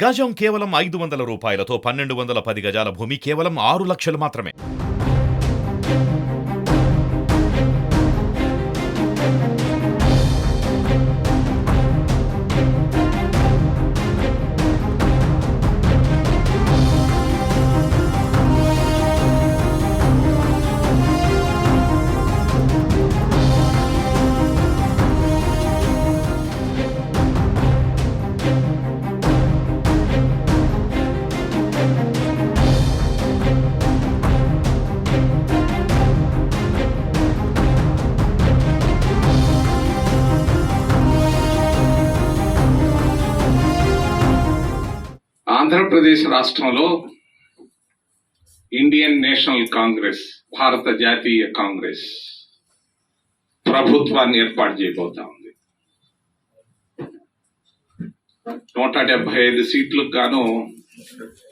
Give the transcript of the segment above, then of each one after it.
గజం కేవలం ఐదు వందల రూపాయలతో పన్నెండు వందల పది గజాల భూమి కేవలం ఆరు లక్షలు మాత్రమే. ఆంధ్రప్రదేశ్ రాష్ట్రంలో ఇండియన్ నేషనల్ కాంగ్రెస్ భారత జాతీయ కాంగ్రెస్ ప్రభుత్వాన్ని ఏర్పాటు చేయబోతా ఉంది. నూట డెబ్బై ఐదు సీట్లకు గాను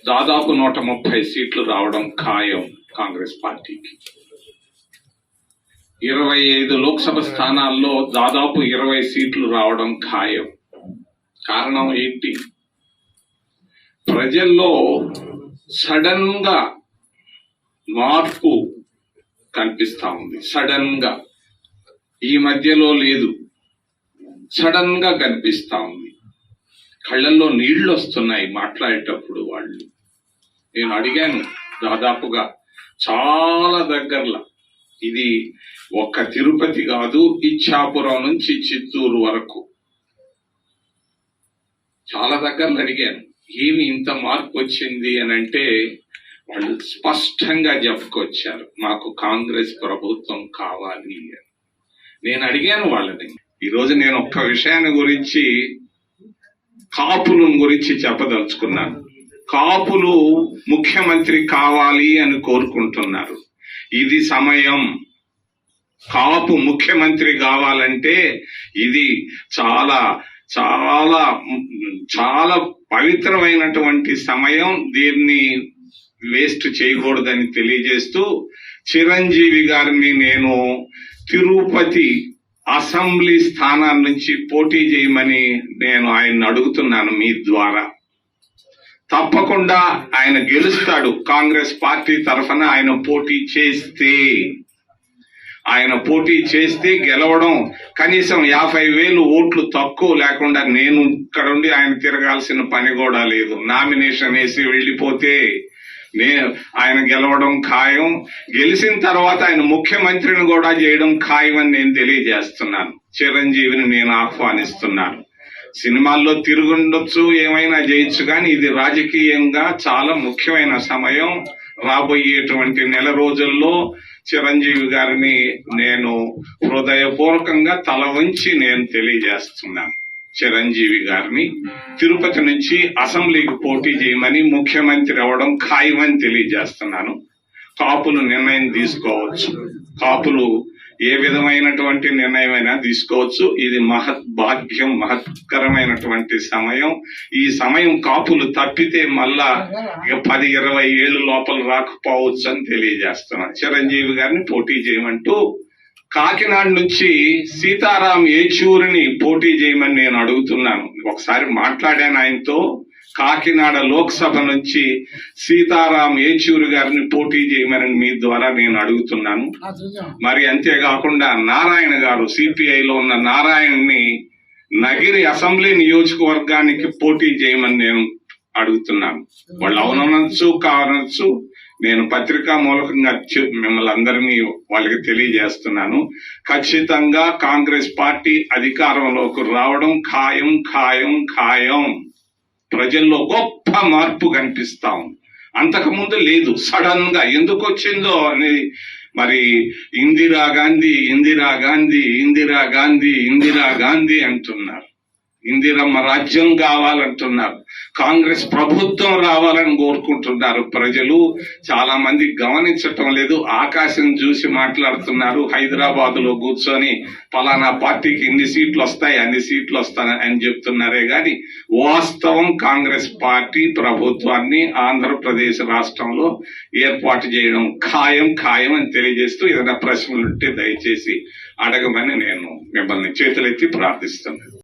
దాదాపు నూట ముప్పై సీట్లు రావడం ఖాయం కాంగ్రెస్ పార్టీకి. ఇరవై ఐదు లోక్సభ స్థానాల్లో దాదాపు ఇరవై సీట్లు రావడం ఖాయం. కారణం ఏంటి? ప్రజల్లో సడన్గా మార్పు కనిపిస్తా ఉంది. సడన్గా ఈ మధ్యలో లేదు. సడన్గా కనిపిస్తా ఉంది. కళ్ళల్లో నీళ్ళు వస్తున్నాయి మాట్లాడేటప్పుడు వాళ్ళు. నేను అడిగాను దాదాపుగా చాలా దగ్గరలో. ఇది ఒక్క తిరుపతి కాదు ఇచ్చాపురం నుంచి చిత్తూరు వరకు. చాలా దగ్గరలో అడిగాను. ఏమి ఇంత మార్పు వచ్చింది అని అంటే వాళ్ళు స్పష్టంగా చెప్పుకొచ్చారు మాకు కాంగ్రెస్ ప్రభుత్వం కావాలి అని. నేను అడిగాను వాళ్ళని ఈరోజు నేను ఒక్క విషయాన్ని గురించి కాపులను గురించి చెప్పదలుచుకున్నాను. కాపులు ముఖ్యమంత్రి కావాలి అని కోరుకుంటున్నారు. ఇది సమయం. కాపు ముఖ్యమంత్రి కావాలంటే ఇది చాలా చాలా చాలా పవిత్రమైనటువంటి సమయం దీన్ని వేస్ట్ చేయకూడదని తెలియజేస్తూ చిరంజీవి గారిని నేను తిరుపతి అసెంబ్లీ స్థానాల నుంచి పోటీ చేయమని నేను ఆయన అడుగుతున్నాను మీ ద్వారా. తప్పకుండా ఆయన గెలుస్తాడు. కాంగ్రెస్ పార్టీ తరఫున ఆయన పోటీ చేస్తే ఆయన పోటీ చేస్తే గెలవడం కనీసం యాభై వేలు ఓట్లు తక్కువ లేకుండా నేను ఇక్కడ ఉండి ఆయన తిరగాల్సిన పని కూడా లేదు. నామినేషన్ వేసి వెళ్ళిపోతే నేను ఆయన గెలవడం ఖాయం. గెలిచిన తర్వాత ఆయన ముఖ్యమంత్రిని కూడా చేయడం ఖాయం అని నేను తెలియజేస్తున్నాను. చిరంజీవిని నేను ఆహ్వానిస్తున్నాను. సినిమాల్లో తిరుగుండొచ్చు ఏమైనా చేయొచ్చు కానీ ఇది రాజకీయంగా చాలా ముఖ్యమైన సమయం. రాబోయేటువంటి నెల రోజుల్లో చిరంజీవి గారిని నేను హృదయపూర్వకంగా తల వంచి నేను తెలియజేస్తున్నాను. చిరంజీవి గారిని తిరుపతి నుంచి అసెంబ్లీకి పోటీ చేయమని ముఖ్యమంత్రి అవడం ఖాయమని తెలియజేస్తున్నాను. కాపులు నిర్ణయం తీసుకోవచ్చు. కాపులు ఏ విధమైనటువంటి నిర్ణయమైనా తీసుకోవచ్చు. ఇది మహత్ భాగ్యం మహత్కరమైనటువంటి సమయం. ఈ సమయం కాపులు తప్పితే మళ్ళా ఇక పది ఇరవై ఏళ్ళు లోపల రాకపోవచ్చు అని తెలియజేస్తున్నాను చిరంజీవి గారిని పోటీ చేయమంటూ కాకినాడ నుంచి సీతారాం ఏచూరిని పోటీ చేయమని నేను అడుగుతున్నాను. ఒకసారి మాట్లాడాను ఆయనతో. కాకినాడ లోక్సభ నుంచి సీతారాం ఏచూరు గారిని పోటీ చేయమని మీ ద్వారా నేను అడుగుతున్నాను. మరి అంతేకాకుండా నారాయణ గారు సిపిఐలో ఉన్న నారాయణని నగిరి అసెంబ్లీ నియోజకవర్గానికి పోటీ చేయమని నేను అడుగుతున్నాను. వాళ్ళు అవునొచ్చు కావనొచ్చు నేను పత్రికా మూలకంగా మిమ్మల్ని అందరినీ వాళ్ళకి తెలియజేస్తున్నాను. ఖచ్చితంగా కాంగ్రెస్ పార్టీ అధికారంలోకి రావడం ఖాయం ఖాయం ఖాయం. ప్రజల్లో గొప్ప మార్పు కనిపిస్తాం అంతకుముందు లేదు సడన్గా ఎందుకు వచ్చిందో అనేది మరి ఇందిరా గాంధీ ఇందిరా గాంధీ ఇందిరా గాంధీ ఇందిరా గాంధీ అంటున్నారు. ఇందిరమ్మ రాజ్యం కావాలంటున్నారు. కాంగ్రెస్ ప్రభుత్వం రావాలని కోరుకుంటున్నారు ప్రజలు. చాలా మంది గమనించటం లేదు. ఆకాశం చూసి మాట్లాడుతున్నారు. హైదరాబాద్లో కూర్చొని పలానా పార్టీకి ఇన్ని సీట్లు వస్తాయి అన్ని సీట్లు వస్తాయి అని చెప్తున్నారే గాని వాస్తవం కాంగ్రెస్ పార్టీ ప్రభుత్వాన్ని ఆంధ్రప్రదేశ్ రాష్ట్రంలో ఏర్పాటు చేయడం ఖాయం ఖాయం అని తెలియజేస్తూ ఏదైనా ప్రశ్నలు ఉంటే దయచేసి అడగమని నేను మిమ్మల్ని చేతులెత్తి ప్రార్థిస్తున్నాను.